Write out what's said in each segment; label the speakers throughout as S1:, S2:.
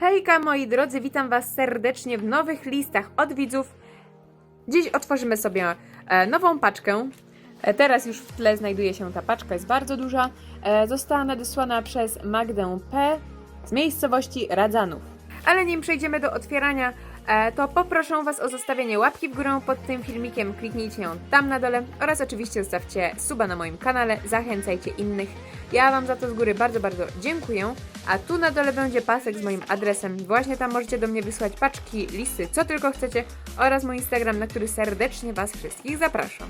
S1: Hejka moi drodzy, witam Was serdecznie w nowych listach od widzów. Dziś otworzymy sobie e, nową paczkę. E, teraz już w tle znajduje się ta paczka, jest bardzo duża. E, została nadesłana przez Magdę P. z miejscowości Radzanów. Ale nim przejdziemy do otwierania, to poproszę Was o zostawienie łapki w górę pod tym filmikiem, kliknijcie ją tam na dole oraz oczywiście zostawcie suba na moim kanale, zachęcajcie innych. Ja Wam za to z góry bardzo, bardzo dziękuję. A tu na dole będzie pasek z moim adresem. Właśnie tam możecie do mnie wysłać paczki, listy, co tylko chcecie oraz mój Instagram, na który serdecznie Was wszystkich zapraszam.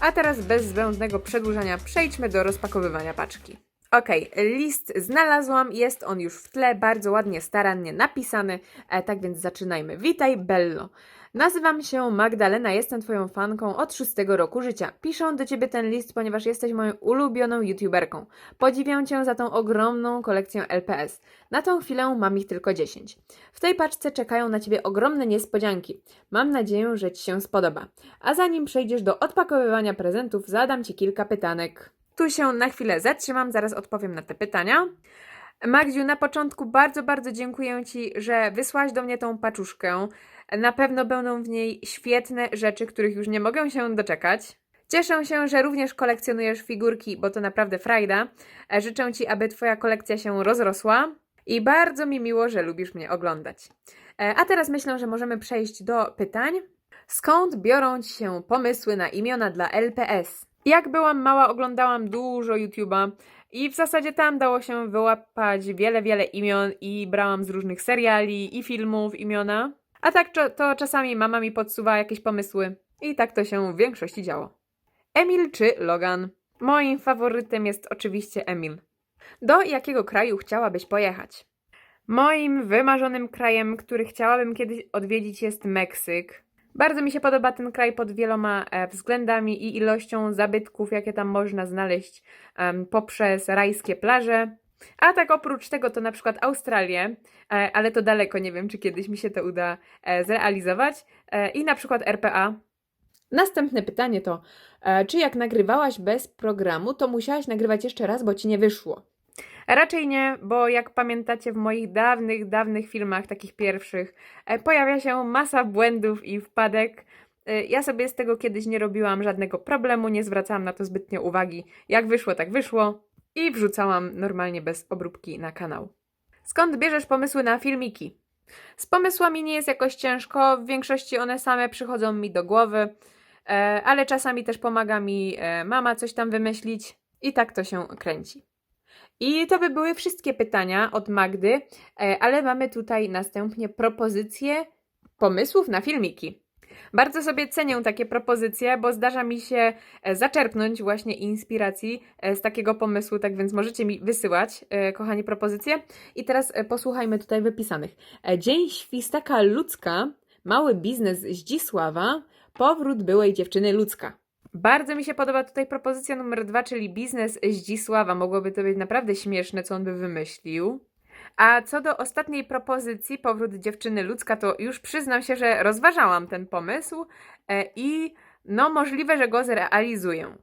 S1: A teraz bez zbędnego przedłużania przejdźmy do rozpakowywania paczki. Okej, list znalazłam, jest on już w tle, bardzo ładnie, starannie napisany, e, tak więc zaczynajmy. Witaj Bello. Nazywam się Magdalena, jestem Twoją fanką od szóstego roku życia. Piszę do Ciebie ten list, ponieważ jesteś moją ulubioną youtuberką. Podziwiam Cię za tą ogromną kolekcję LPS. Na tą chwilę mam ich tylko 10. W tej paczce czekają na Ciebie ogromne niespodzianki. Mam nadzieję, że Ci się spodoba. A zanim przejdziesz do odpakowywania prezentów, zadam Ci kilka pytanek. Tu się na chwilę zatrzymam, zaraz odpowiem na te pytania. Magdziu, na początku bardzo, bardzo dziękuję Ci, że wysłałaś do mnie tą paczuszkę. Na pewno będą w niej świetne rzeczy, których już nie mogę się doczekać. Cieszę się, że również kolekcjonujesz figurki, bo to naprawdę frajda. Życzę Ci, aby Twoja kolekcja się rozrosła i bardzo mi miło, że lubisz mnie oglądać. A teraz myślę, że możemy przejść do pytań. Skąd biorą Ci się pomysły na imiona dla LPS? Jak byłam mała, oglądałam dużo YouTube'a i w zasadzie tam dało się wyłapać wiele, wiele imion i brałam z różnych seriali i filmów imiona. A tak to czasami mama mi podsuwa jakieś pomysły i tak to się w większości działo. Emil czy Logan? Moim faworytem jest oczywiście Emil. Do jakiego kraju chciałabyś pojechać? Moim wymarzonym krajem, który chciałabym kiedyś odwiedzić jest Meksyk. Bardzo mi się podoba ten kraj pod wieloma e, względami i ilością zabytków, jakie tam można znaleźć poprzez rajskie plaże. A tak oprócz tego to na przykład Australię, e, ale to daleko, nie wiem czy kiedyś mi się to uda e, zrealizować. I na przykład RPA. Następne pytanie to, czy jak nagrywałaś bez programu, to musiałaś nagrywać jeszcze raz, bo ci nie wyszło? Raczej nie, bo jak pamiętacie w moich dawnych, dawnych filmach, takich pierwszych, e, pojawia się masa błędów i wpadek. E, Ja sobie z tego kiedyś nie robiłam żadnego problemu, nie zwracałam na to zbytnio uwagi. Jak wyszło, tak wyszło i wrzucałam normalnie bez obróbki na kanał. Skąd bierzesz pomysły na filmiki? Z pomysłami nie jest jakoś ciężko, w większości one same przychodzą mi do głowy, e, ale czasami też pomaga mi mama coś tam wymyślić i tak to się kręci. I to by były wszystkie pytania od Magdy, e, ale mamy tutaj następnie propozycje pomysłów na filmiki. Bardzo sobie cenię takie propozycje, bo zdarza mi się e, zaczerpnąć właśnie inspiracji e, z takiego pomysłu, tak więc możecie mi wysyłać, kochani, propozycje. I teraz posłuchajmy tutaj wypisanych. Dzień Świstaka Ludzka, mały biznes Zdzisława, powrót byłej dziewczyny Ludzka. Bardzo mi się podoba tutaj propozycja numer dwa, czyli biznes Zdzisława. Mogłoby to być naprawdę śmieszne, co on by wymyślił. A co do ostatniej propozycji, powrót dziewczyny ludzka, to już przyznam się, że rozważałam ten pomysł e, i no możliwe, że go zrealizuję.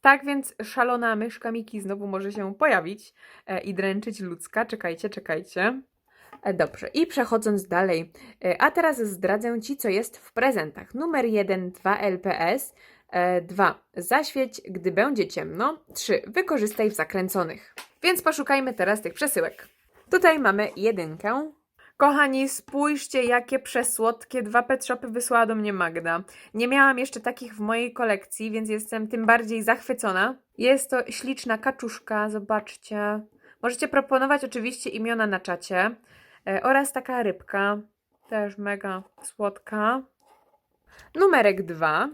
S1: Tak więc szalona myszka Miki znowu może się pojawić e, i dręczyć ludzka. Czekajcie, czekajcie. E, Dobrze, i przechodząc dalej, a teraz zdradzę Ci, co jest w prezentach. Numer 1, 2 LPS, 2. Zaświeć, gdy będzie ciemno. 3. Wykorzystaj w zakręconych. Więc poszukajmy teraz tych przesyłek. Tutaj mamy jedynkę. Kochani, spójrzcie, jakie przesłodkie dwa pet shopy wysłała do mnie Magda. Nie miałam jeszcze takich w mojej kolekcji, więc jestem tym bardziej zachwycona. Jest to śliczna kaczuszka, zobaczcie. Możecie proponować oczywiście imiona na czacie. E, oraz taka rybka, też mega słodka. Numerek dwa.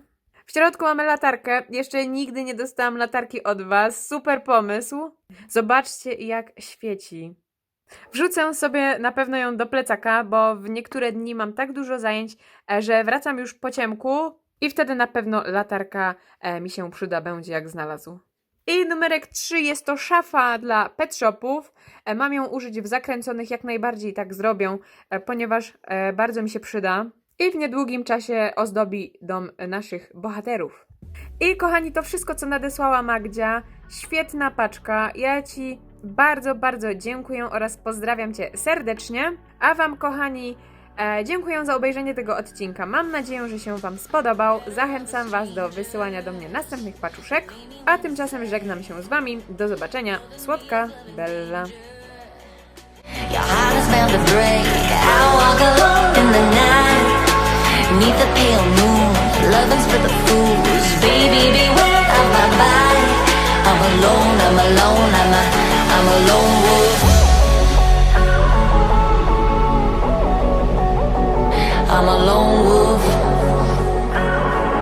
S1: W środku mamy latarkę. Jeszcze nigdy nie dostałam latarki od Was. Super pomysł. Zobaczcie, jak świeci. Wrzucę sobie na pewno ją do plecaka, bo w niektóre dni mam tak dużo zajęć, e, że wracam już po ciemku i wtedy na pewno latarka e, mi się przyda będzie jak znalazł. I numerek 3 jest to szafa dla pet shopów. E, Mam ją użyć w zakręconych, jak najbardziej tak zrobię, ponieważ bardzo mi się przyda i w niedługim czasie ozdobi dom naszych bohaterów. I kochani, to wszystko, co nadesłała Magdzia. Świetna paczka. Ja Ci bardzo, bardzo dziękuję oraz pozdrawiam Cię serdecznie. A Wam, kochani, e, dziękuję za obejrzenie tego odcinka. Mam nadzieję, że się Wam spodobał. Zachęcam Was do wysyłania do mnie następnych paczuszek. A tymczasem żegnam się z Wami. Do zobaczenia. Słodka Bella.
S2: Your heart is bound to break. I walk alone in the night. Neath the pale moon, loving's for the fools. Baby, beware of my body. I'm alone, I'm alone, I'm a, I'm a lone wolf. I'm a lone wolf.